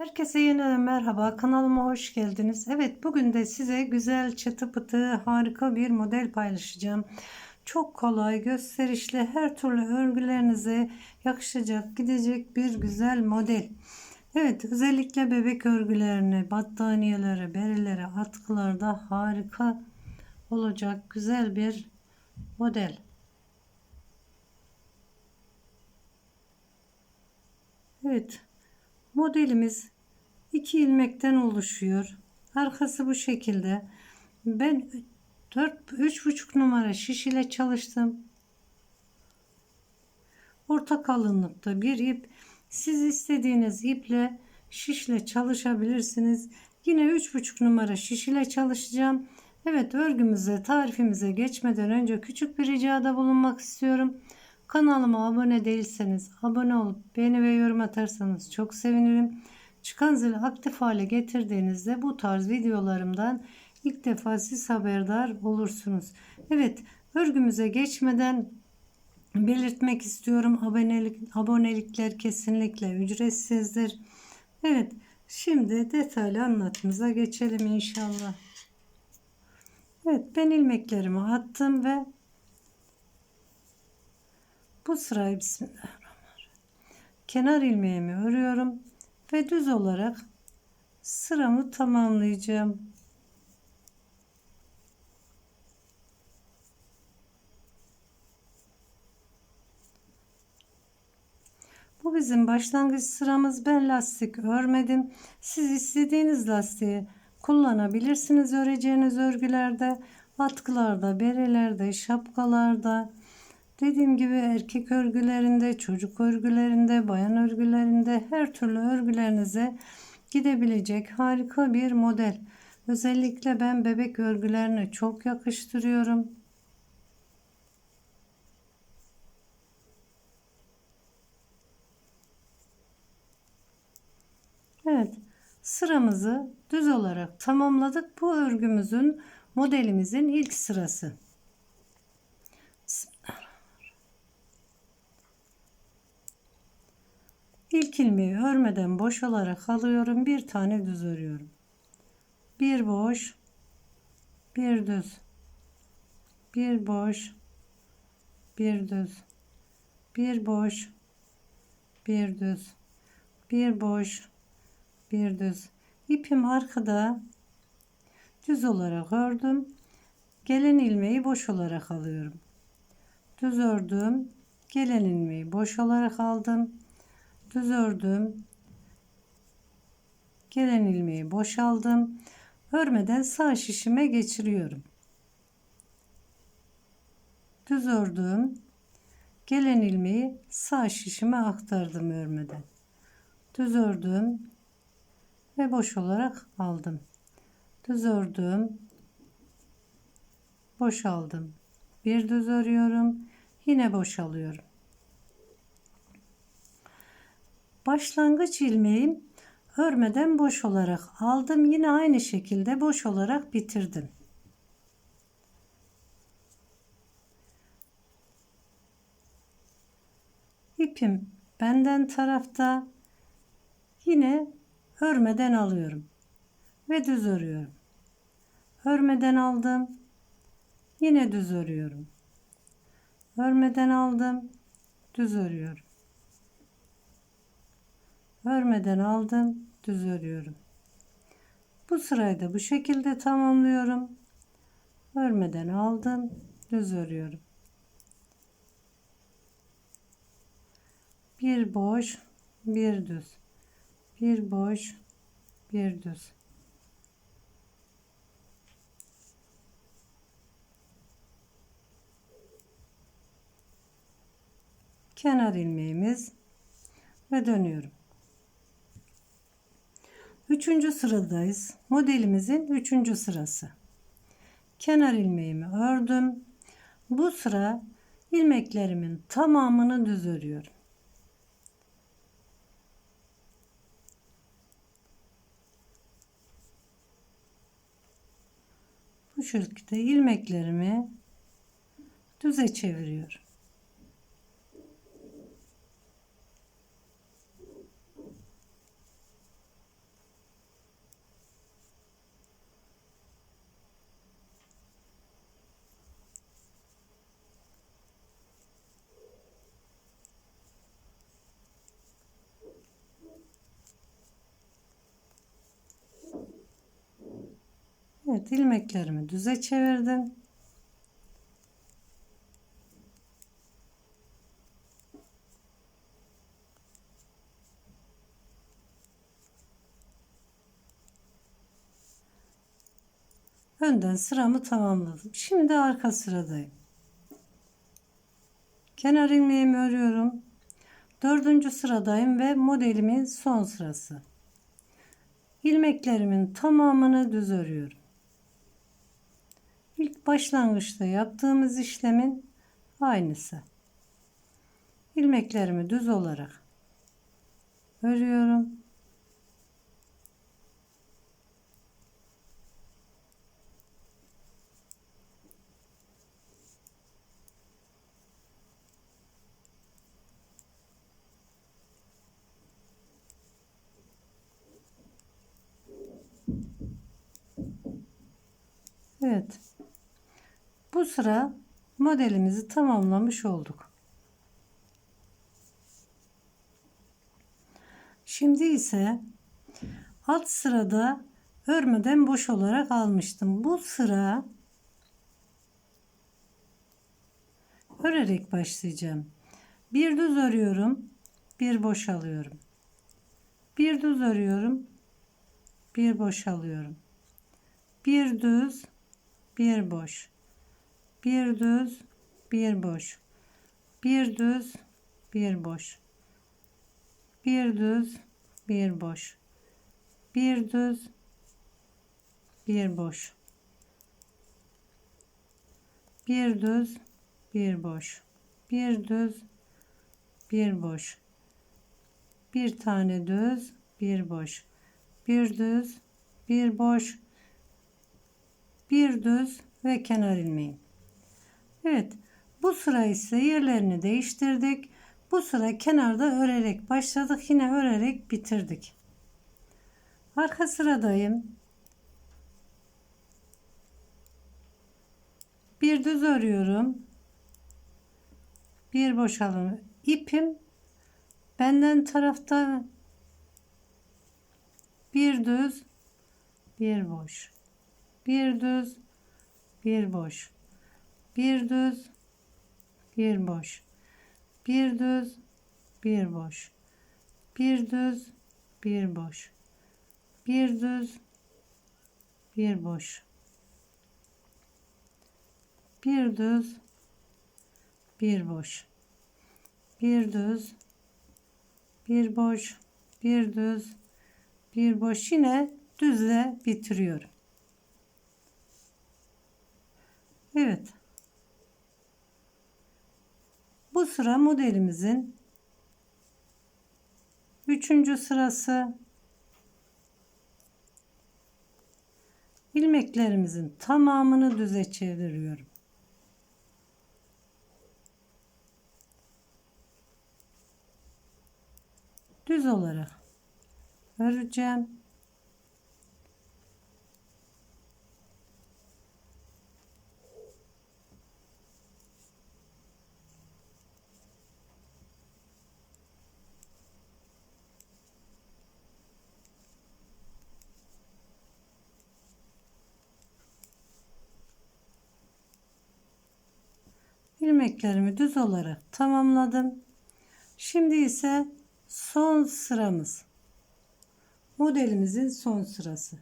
Herkese yeniden merhaba. Kanalıma hoş geldiniz. Evet bugün de size güzel çıtı pıtı harika bir model paylaşacağım. Çok kolay, gösterişli, her türlü örgülerinize yakışacak, gidecek bir güzel model. Evet özellikle bebek örgülerine, battaniyelere, berelere, atkılarda harika olacak güzel bir model. Evet. Modelimiz iki ilmekten oluşuyor. Arkası bu şekilde. Ben 4 3,5 numara şiş ile çalıştım. Orta kalınlıkta bir ip. Siz istediğiniz iple şişle çalışabilirsiniz. Yine 3,5 numara şiş ile çalışacağım. Evet örgümüze tarifimize geçmeden önce küçük bir ricada bulunmak istiyorum. Kanalıma abone değilseniz abone olup beğeni ve yorum atarsanız çok sevinirim. Çıkan zili aktif hale getirdiğinizde bu tarz videolarımdan ilk defa siz haberdar olursunuz. Evet örgümüze geçmeden belirtmek istiyorum. Abonelik, abonelikler kesinlikle ücretsizdir. Evet şimdi detaylı anlatımıza geçelim inşallah. Evet ben ilmeklerimi attım ve bu sırayı Bismillahirrahmanirrahim. Kenar ilmeğimi örüyorum ve düz olarak sıramı tamamlayacağım. Bu bizim başlangıç sıramız. Ben lastik örmedim. Siz istediğiniz lastiği kullanabilirsiniz öreceğiniz örgülerde, atkılarda, berelerde, şapkalarda, Dediğim gibi erkek örgülerinde, çocuk örgülerinde, bayan örgülerinde her türlü örgülerinize gidebilecek harika bir model. Özellikle ben bebek örgülerine çok yakıştırıyorum. Evet sıramızı düz olarak tamamladık. Bu örgümüzün modelimizin ilk sırası. İlk ilmeği örmeden boş olarak alıyorum. Bir tane düz örüyorum. Bir boş, bir düz, bir boş, bir düz, bir boş, bir düz, bir boş, bir düz. İpim arkada düz olarak ördüm. Gelen ilmeği boş olarak alıyorum. Düz ördüm. Gelen ilmeği boş olarak aldım düz ördüm. Gelen ilmeği boşaldım. Örmeden sağ şişime geçiriyorum. Düz ördüm. Gelen ilmeği sağ şişime aktardım örmeden. Düz ördüm ve boş olarak aldım. Düz ördüm. Boşaldım. Bir düz örüyorum. Yine boşalıyorum başlangıç ilmeğim örmeden boş olarak aldım. Yine aynı şekilde boş olarak bitirdim. İpim benden tarafta yine örmeden alıyorum ve düz örüyorum. Örmeden aldım. Yine düz örüyorum. Örmeden aldım. Düz örüyorum örmeden aldım düz örüyorum. Bu sırayı da bu şekilde tamamlıyorum. Örmeden aldım düz örüyorum. Bir boş bir düz. Bir boş bir düz. Kenar ilmeğimiz ve dönüyorum Üçüncü sıradayız. Modelimizin üçüncü sırası. Kenar ilmeğimi ördüm. Bu sıra ilmeklerimin tamamını düz örüyorum. Bu şekilde ilmeklerimi düze çeviriyorum. Evet ilmeklerimi düze çevirdim. Önden sıramı tamamladım. Şimdi arka sıradayım. Kenar ilmeğimi örüyorum. Dördüncü sıradayım ve modelimin son sırası. İlmeklerimin tamamını düz örüyorum. İlk başlangıçta yaptığımız işlemin aynısı. İlmeklerimi düz olarak örüyorum. Evet. Bu sıra modelimizi tamamlamış olduk. Şimdi ise alt sırada örmeden boş olarak almıştım. Bu sıra örerek başlayacağım. Bir düz örüyorum, bir boş alıyorum. Bir düz örüyorum, bir boş alıyorum. Bir düz, bir boş. Bir düz, bir boş. Bir düz, bir boş. Bir düz, bir boş. Bir düz, bir boş. Bir düz, bir boş. Bir düz, bir boş. Bir tane düz, bir boş. Bir düz, bir boş bir düz ve kenar ilmeği. Evet bu sıra ise yerlerini değiştirdik. Bu sıra kenarda örerek başladık. Yine örerek bitirdik. Arka sıradayım. Bir düz örüyorum. Bir boşalım. İpim benden tarafta bir düz bir boş bir düz, bir boş, bir düz, bir boş, bir düz, bir boş, bir düz, bir boş, bir düz, bir boş, bir düz, bir boş, bir düz, bir boş, bir düz, bir boş. Yine düzle bitiriyorum. Evet. Bu sıra modelimizin üçüncü sırası. ilmeklerimizin tamamını düze çeviriyorum. Düz olarak öreceğim. İlmeklerimi düz olarak tamamladım. Şimdi ise son sıramız. Modelimizin son sırası.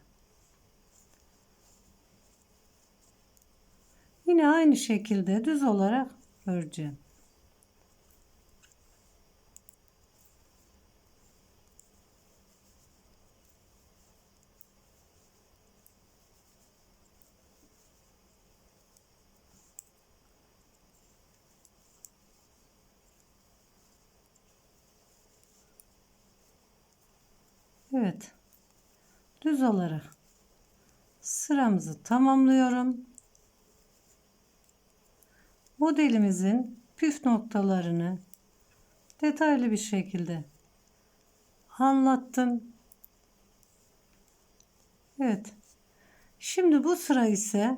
Yine aynı şekilde düz olarak öreceğim. Evet. Düz olarak sıramızı tamamlıyorum. Modelimizin püf noktalarını detaylı bir şekilde anlattım. Evet. Şimdi bu sıra ise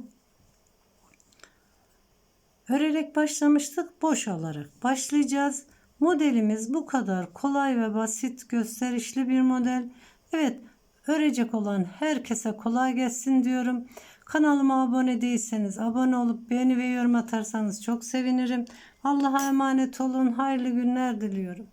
örerek başlamıştık. Boş alarak başlayacağız. Modelimiz bu kadar kolay ve basit gösterişli bir model. Evet örecek olan herkese kolay gelsin diyorum. Kanalıma abone değilseniz abone olup beğeni ve yorum atarsanız çok sevinirim. Allah'a emanet olun. Hayırlı günler diliyorum.